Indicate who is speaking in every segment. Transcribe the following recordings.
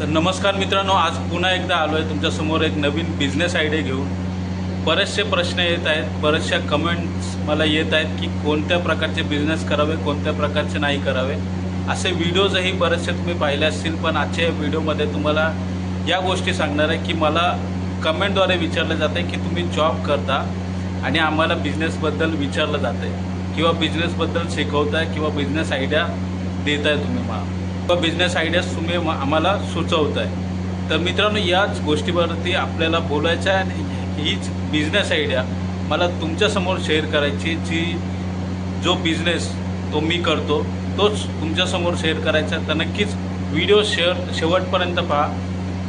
Speaker 1: तर नमस्कार मित्रांनो आज पुन्हा एकदा आलो आहे तुमच्यासमोर एक नवीन बिझनेस आयडिया घेऊन. बरेचसे प्रश्न येत आहेत बऱ्याचशा कमेंट्स मला येत आहेत की कोणत्या प्रकारचे बिझनेस करावे कोणत्या प्रकारचे नाही करावे. असे व्हिडिओजही बरेचसे तुम्ही पाहिले असतील पण आजच्या या व्हिडिओमध्ये तुम्हाला या गोष्टी सांगणार आहे की मला कमेंटद्वारे विचारलं जात आहे की तुम्ही जॉब करता आणि आम्हाला बिझनेसबद्दल विचारलं जातं आहे किंवा बिझनेसबद्दल शिकवताय किंवा बिझनेस आयडिया देताय तुम्ही मला. बिझनेस आयडियाज तुम्ही म- आम्हाला सुचवताय. तर मित्रांनो याच गोष्टीवरती आपल्याला बोलायचं आहे आणि हीच बिझनेस आयडिया मला तुमच्यासमोर शेअर करायची जी जो बिझनेस तो मी करतो तोच तुमच्यासमोर शेअर करायचा तर नक्कीच व्हिडिओ शेअर शेवटपर्यंत पहा.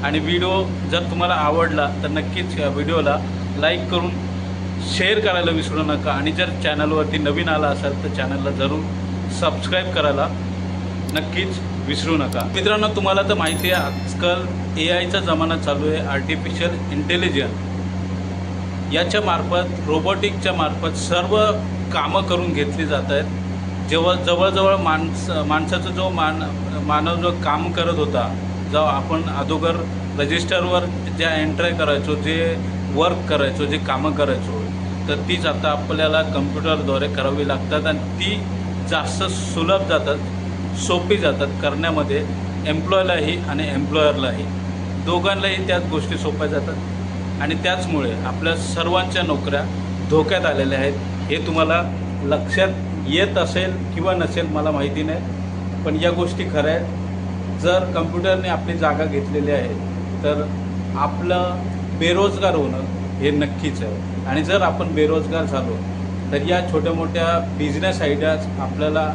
Speaker 1: आणि व्हिडिओ जर तुम्हाला आवडला तर नक्कीच या व्हिडिओला लाईक करून शेअर करायला विसरू नका. आणि जर चॅनलवरती नवीन आला असाल तर चॅनलला जरूर सबस्क्राईब करायला. नक्कीच विसरू नका. मित्रांनो तुम्हाला तर माहिती आहे आजकाल ए आयचा जमाना चालू आहे आर्टिफिशियल इंटेलिजन्स याच्या मार्फत रोबोटिकच्या मार्फत सर्व कामं करून घेतली जात आहेत. जेव्हा जवळजवळ माणस माणसाचा जो मान मानव जो काम करत होता जो आपण अगोदर रजिस्टरवर ज्या एंट्री करायचो जे वर्क करायचो जे कामं करायचो तर तीच आता आपल्याला कम्प्युटरद्वारे करावी लागतात आणि ती जास्त सुलभ जातात. सोपी जातात करण्यामध्ये एम्प्लॉयलाही आणि एम्प्लॉयरलाही दोघांनाही त्याच गोष्टी सोप्या जातात. आणि त्याचमुळे आपल्या सर्वांच्या नोकऱ्या धोक्यात आलेल्या आहेत. हे तुम्हाला लक्षात येत असेल किंवा नसेल मला माहिती नाही. पण या गोष्टी खऱ्या आहेत. जर कम्प्युटरने आपली जागा घेतलेली आहे तर आपलं बेरोजगार होणं हे नक्कीच आहे. आणि जर आपण बेरोजगार झालो तर या छोट्या मोठ्या बिझनेस आयडियाज आपल्याला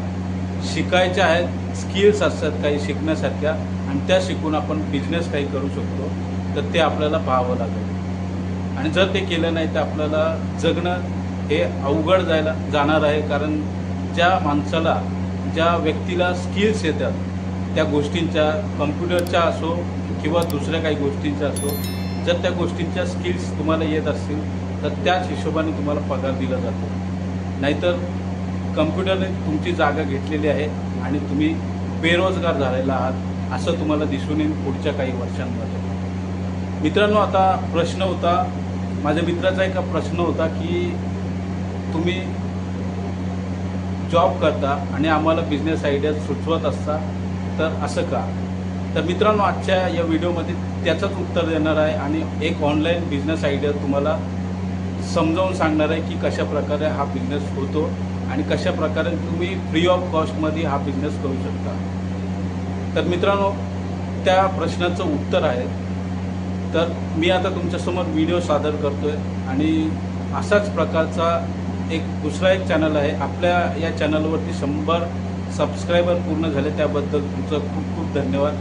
Speaker 1: शिकायच्या आहेत स्किल्स असतात काही शिकण्यासारख्या आणि त्या शिकून आपण बिझनेस काही करू शकतो तर ते आपल्याला पाहावं लागेल. आणि जर ते केलं नाही तर आपल्याला जगणं हे अवघड जायला जाणार आहे कारण ज्या माणसाला ज्या व्यक्तीला स्किल्स येतात त्या गोष्टींच्या कम्प्युटरच्या असो किंवा दुसऱ्या काही गोष्टींच्या असो जर त्या गोष्टींच्या स्किल्स तुम्हाला येत असतील तर त्याच हिशोबाने तुम्हाला पगार दिला जातो. नाहीतर कम्प्युटरने तुमची जागा घेतलेली आहे आणि तुम्ही बेरोजगार झालेला आहात असं तुम्हाला दिसून येईल पुढच्या काही वर्षांमध्ये. मित्रांनो आता प्रश्न होता माझ्या मित्राचा एक प्रश्न होता की तुम्ही जॉब करता आणि आम्हाला बिझनेस आयडिया सुचवत असता तर असं का? तर मित्रांनो आजच्या या व्हिडिओमध्ये त्याचंच उत्तर देणार आहे आणि एक ऑनलाईन बिझनेस आयडिया तुम्हाला समजावून सांगणार आहे की कशा प्रकारे हा बिझनेस होतो. आणि कशा प्रकारे तुम्ही फ्री ऑफ कॉस्टमध्ये हा बिझनेस करू शकता. तर मित्रांनो त्या प्रश्नाचं उत्तर आहे. तर मी आता तुमच्यासमोर व्हिडिओ सादर करतो आहे आणि असाच प्रकारचा एक दुसरा एक चॅनल आहे. आपल्या या चॅनलवरती शंभर सबस्क्रायबर पूर्ण झाले त्याबद्दल तुमचं खूप खूप धन्यवाद.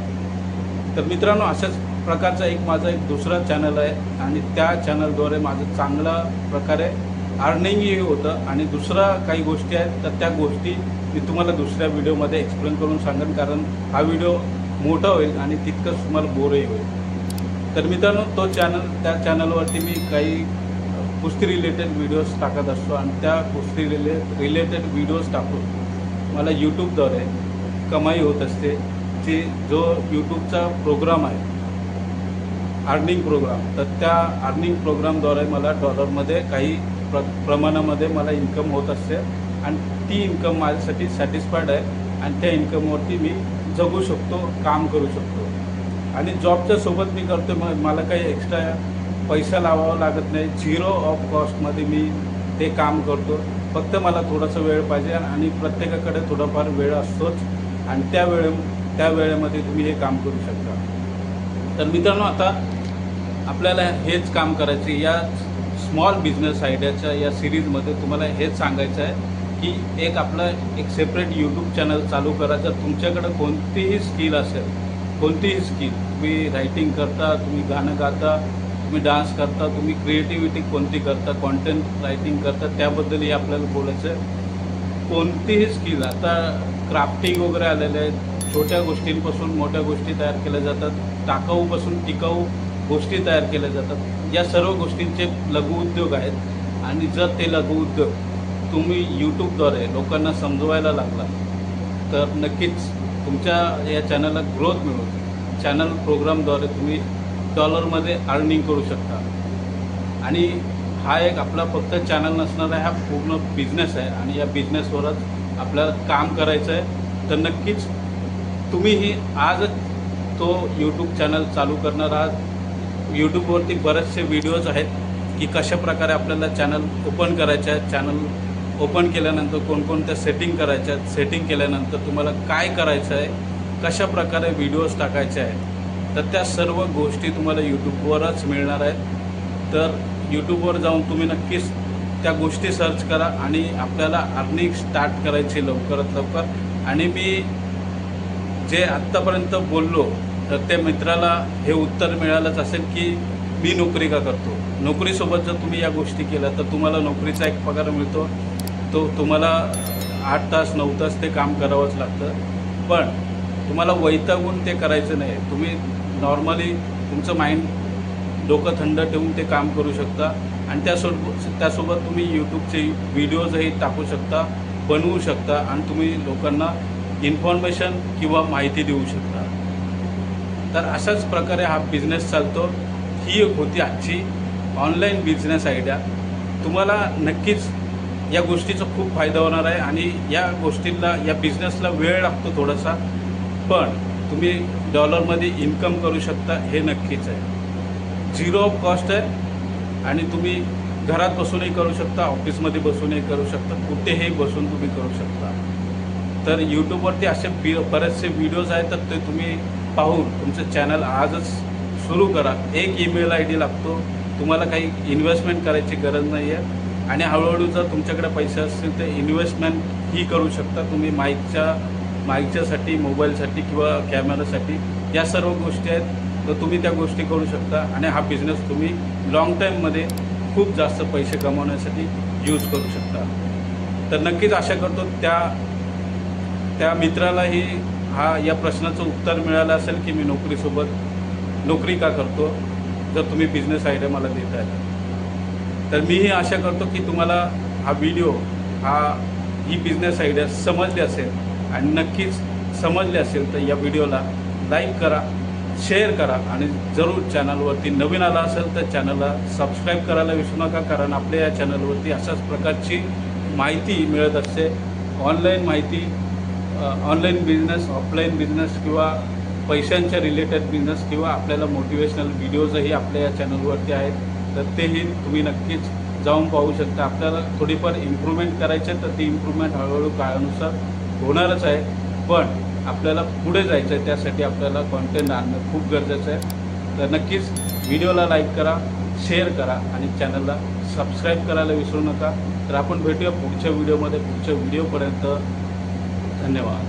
Speaker 1: तर मित्रांनो अशाच प्रकारचा एक माझा एक दुसरा चॅनल आहे आणि त्या चॅनलद्वारे माझं चांगल्या प्रकारे अर्निंगही होतं. आणि दुसरा काही गोष्टी आहेत तर त्या गोष्टी मी तुम्हाला दुसऱ्या व्हिडिओमध्ये एक्सप्लेन करून सांगेन कारण हा व्हिडिओ मोठा होईल आणि तितकंच तुम्हाला बोरही होईल. तर मित्रांनो तो चॅनल त्या चॅनलवरती मी काही कुस्ती रिलेटेड व्हिडिओज टाकत असतो आणि त्या कुस्ती रिले रिलेटेड व्हिडिओज टाकून मला यूट्यूबद्वारे कमाई होत असते. जी जो यूट्यूबचा प्रोग्राम आहे अर्निंग प्रोग्राम तर त्या अर्निंग प्रोग्रामद्वारे मला डॉलरमध्ये काही प्र प्रमाणामध्ये मला इन्कम होत असते आणि ती इन्कम माझ्यासाठी सॅटिस्फाईड आहे आणि त्या इन्कमवरती मी जगू शकतो काम करू शकतो. आणि जॉबच्या सोबत मी करतो मग मला काही एक्स्ट्रा पैसा लावावा लागत नाही. झिरो ऑफ कॉस्टमध्ये मी ते काम करतो फक्त मला थोडासा वेळ पाहिजे आणि प्रत्येकाकडे थोडाफार वेळ असतोच आणि त्या वेळे त्या वेळेमध्ये तुम्ही हे काम करू शकता. तर मित्रांनो आता आपल्याला हेच काम करायचे याच या स्मॉल बिझनेस आयडियाच्या या सिरीजमध्ये तुम्हाला हेच सांगायचं आहे की एक आपलं एक सेपरेट यूट्यूब चॅनल चालू करायचं तुमच्याकडं कोणतीही स्किल असेल कोणतीही स्किल तुम्ही रायटिंग करता तुम्ही गाणं गाता तुम्ही डान्स करता तुम्ही क्रिएटिव्हिटी कोणती करता कॉन्टेंट रायटिंग करता त्याबद्दलही आपल्याला बोलायचं आहे. कोणतीही स्किल आता क्राफ्टिंग वगैरे आलेले आहेत. छोट्या गोष्टींपासून मोठ्या गोष्टी तयार केल्या जातात. टाकाऊपासून टिकाऊ गोष्टी तयार केल्या जातात. या सर्व गोष्टींचे लघुउद्योग आहेत. आणि जर ते लघुउद्योग तुम्ही यूट्यूबद्वारे लोकांना समजवायला लागला तर नक्कीच तुमच्या या चॅनलला ग्रोथ मिळून चॅनल प्रोग्रामद्वारे तुम्ही डॉलरमध्ये अर्निंग करू शकता. आणि हा एक आपला फक्त चॅनल नसणारा हा पूर्ण बिझनेस आहे. आणि या बिझनेसवरच आपल्याला काम करायचं आहे तर नक्कीच तुम्हीही आजच तो यूट्यूब चॅनल चालू करणार आहात. यूट्यूबवरती बरेचसे व्हिडिओज आहेत की कशा प्रकारे आपल्याला चॅनल ओपन करायचे आहेत. चॅनल ओपन केल्यानंतर कोणकोणत्या सेटिंग करायच्या आहेत. सेटिंग केल्यानंतर तुम्हाला काय करायचं आहे. कशा प्रकारे व्हिडिओज टाकायचे आहेत. तर त्या सर्व गोष्टी तुम्हाला यूट्यूबवरच मिळणार आहेत. तर यूट्यूबवर जाऊन तुम्ही नक्कीच त्या गोष्टी सर्च करा आणि आपल्याला अर्निंग स्टार्ट करायची लवकरात लवकर. आणि मी जे आत्तापर्यंत बोललो तर त्या मित्राला हे उत्तर मिळालंच असेल की मी नोकरी का करतो? नोकरीसोबत जर तुम्ही या गोष्टी केल्या तर तुम्हाला नोकरीचा एक पगार मिळतो. तो तुम्हाला आठ तास नऊ तास ते काम करावंच लागतं. पण तुम्हाला वैतागून ते करायचं नाही. तुम्ही नॉर्मली तुमचं माइंड डोकं थंड ठेवून ते काम करू शकता. आणि त्यासोबत त्यासोबत तुम्ही यूट्यूबचे व्हिडिओजही टाकू शकता बनवू शकता. आणि तुम्ही लोकांना इन्फॉर्मेशन किंवा माहिती देऊ शकता. तर अशाच प्रकारे हा बिझनेस चालतो. ही एक होती आजची ऑनलाईन बिझनेस आयडिया तुम्हाला नक्कीच या गोष्टीचा खूप फायदा होणार आहे आणि या गोष्टींना या बिझनेसला वेळ लागतो थोडासा. पण तुम्ही डॉलरमध्ये इन्कम करू शकता हे नक्कीच आहे. झिरो ऑफ कॉस्ट आहे आणि तुम्ही घरात बसूनही करू शकता ऑफिसमध्ये बसूनही करू शकता कुठेही बसून तुम्ही करू शकता. तर यूट्यूबवरती असे बी बरेचसे व्हिडिओज आहेत तर ते तुम्ही पाहून तुमचं चॅनल आजच सुरू करा. एक ईमेल आय डी लागतो. तुम्हाला काही इन्व्हेस्टमेंट करायची गरज नाही आहे आणि हळूहळू जर तुमच्याकडे पैसे असतील तर इन्व्हेस्टमेंट ही करू शकता. तुम्ही माईकच्या माईकच्यासाठी मोबाईलसाठी किंवा कॅमेरासाठी या सर्व गोष्टी आहेत. तर तुम्ही त्या गोष्टी करू शकता. आणि हा बिझनेस तुम्ही लाँग टाईममध्ये खूप जास्त पैसे कमवण्यासाठी यूज करू शकता. तर नक्कीच आशा करतो त्या त्या मित्रालाही हा या प्रश्नाचं उत्तर मिळालं असेल की मी नोकरीसोबत नोकरी का करतो? जर तुम्ही बिझनेस आयडिया मला देत आहे. तर मीही आशा करतो की तुम्हाला हा व्हिडिओ हा ही बिझनेस आयडिया समजली असेल आणि नक्कीच समजले असेल तर या व्हिडिओला लाईक करा शेअर करा आणि जरूर चॅनलवरती नवीन आला असेल तर चॅनलला सबस्क्राईब करायला विसरू नका कारण आपल्या या चॅनलवरती अशाच प्रकारची माहिती मिळत असते. ऑनलाईन माहिती ऑनलाईन बिझनेस ऑफलाईन बिझनेस किंवा पैशांच्या रिलेटेड बिझनेस किंवा आपल्याला मोटिवेशनल व्हिडिओजही आपल्या या चॅनलवरती आहेत तर तेही तुम्ही नक्कीच जाऊन पाहू शकता. आपल्याला थोडीफार इम्प्रूव्हमेंट करायची आहे तर ती इम्प्रूव्हमेंट हळूहळू काळानुसार होणारच आहे. पण आपल्याला पुढे जायचं आहे त्यासाठी आपल्याला कॉन्टेंट आणणं खूप गरजेचं आहे. तर नक्कीच व्हिडिओला लाईक करा शेअर करा आणि चॅनलला सबस्क्राईब करायला विसरू नका. तर आपण भेटूया पुढच्या व्हिडिओमध्ये पुढच्या व्हिडिओपर्यंत धन्यवाद